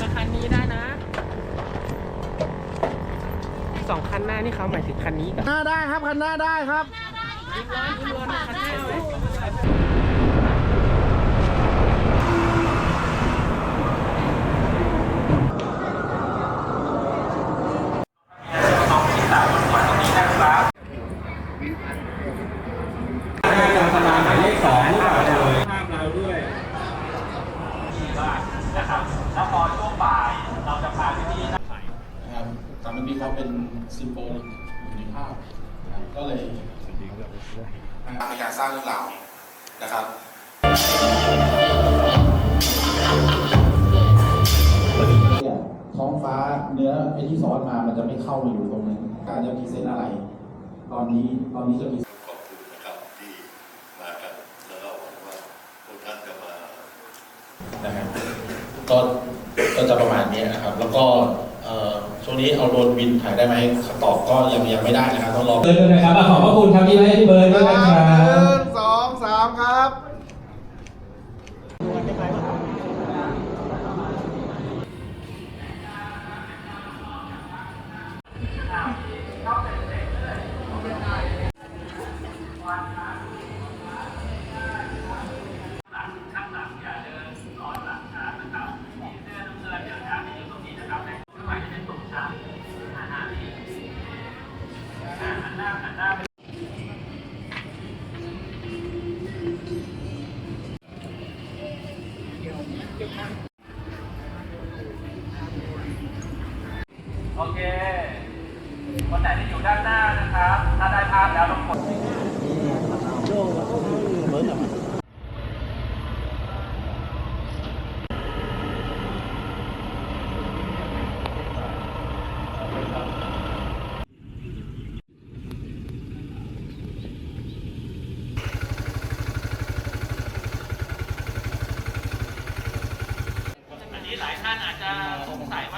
มาคันนี้ได้นะสองคันหน้านี่เขาหมายถึงคันนี้กับหน้าได้ครับคันหน้าได้ครับ้ร้อนร้อนคันหน้า ตามนี้เขาเป็นซิมโบลิกอยู่ในภาพนะครับก็เลยพยายามสร้างเรื่องราวนะครับเนี่ยท้องฟ้าเนื้อไอ้ที่ซ้อนมามันจะไม่เข้ามาอยู่ตรงนั้นการจะพรีเซนต์อะไร ตอนนี้ตอนนี้จะมีขอบคุณนะครับที่มากันแล้วก็หวังว่าพวกท่านจะมานะครับก็ก็จะประมาณนี้นะครับ แล้วก็ เอ่อช่วงนี้เอาโดรนบินถ่ายได้ไหมตอบก็ยังยังไม่ได้นะครับต้องรอ เบิร์ดด้วยนะครับอะขอบพระคุณครับที่มาให้พี่เบิร์ด โอเค คนไหนที่อยู่ด้านหน้านะครับ ถ้าได้ภาพแล้วต้องกดอันนี้หลายท่านอาจจะสงสัยว่า